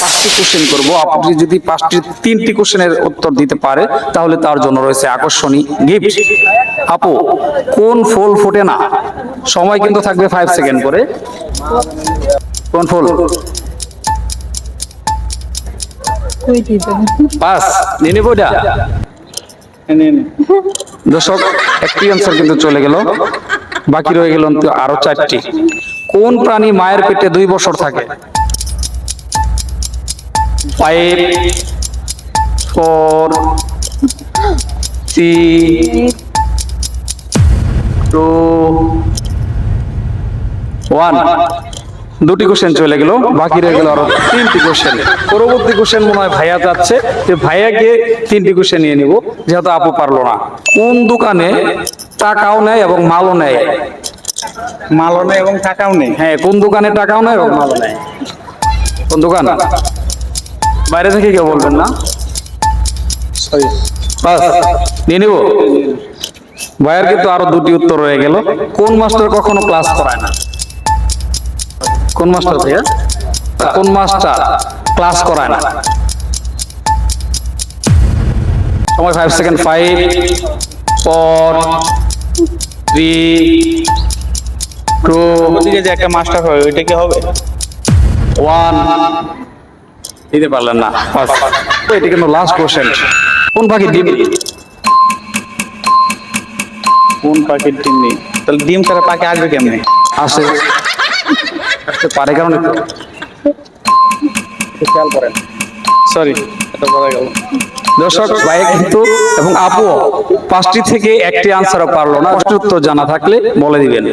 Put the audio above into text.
পাঁচটি কোশ্চেন করব। আপনি যদি পাঁচটি তিনটি কোশ্চেনের উত্তর দিতে পারে তাহলে তার জন্য রয়েছে আকর্ষণী গিফট আপু কোন ফুল ফোটে না? সময় কিন্তু থাকবে ফাইভ সেকেন্ড করে। কোন ফুল? পাস নিয়ে নেব এটা? দর্শক একটি অ্যান্সার কিন্তু চলে গেল। বাকি রয়ে গেল আরও চারটি। কোন প্রাণী মায়ের পেটে দুই বছর থাকে? Five four three two one দুটি কোশ্চেন চলে গেল বাকি রয়ে গেল আরও তিনটি কোশ্চেন পরবর্তী কোশ্চেন মনে হয় ভাইয়া যাচ্ছে যে ভাইয়া ভাইয়াকে তিনটি কোশ্চেন নিয়ে নিব যেহেতু আপু পারল না। কোন দোকানে টাকাও নেয় এবং মালও নেয়? মালও নেয় এবং টাকাও নেই হ্যাঁ কোন দোকানে টাকাও নেয় এবং মালও নেয়? কোন দোকান? বাইরে থেকে কেউ বলবেন না? বাস নিয়ে নিব। ভাইয়ার কিন্তু আরও দুটি উত্তর রয়ে গেল। কোন মাস্টার কখনো ক্লাস করায় না? কোন মাস্টার ভাইয়া? কোন মাস্টার ক্লাস করায় না? সময় five second five four three two যে একটা মাস্টার হয় ওইটা কি হবে? ওয়ান দিতে পারলেন না. এটি কিন্তু লাস্ট কোশ্চেন কোন পাখি ডিম? কোন পাখির ডিম নেই? তাহলে ডিম ছাড়া পাখি আসবে কেমনে? আসে। আসতে পারে কারণ খেয়াল করেন। সরি এটা বলা গেল। দর্শক ভাই কিন্তু এবং আপু পাঁচটি থেকে একটি আনসারও পারল না। উত্তর জানা থাকলে বলে দিবেন।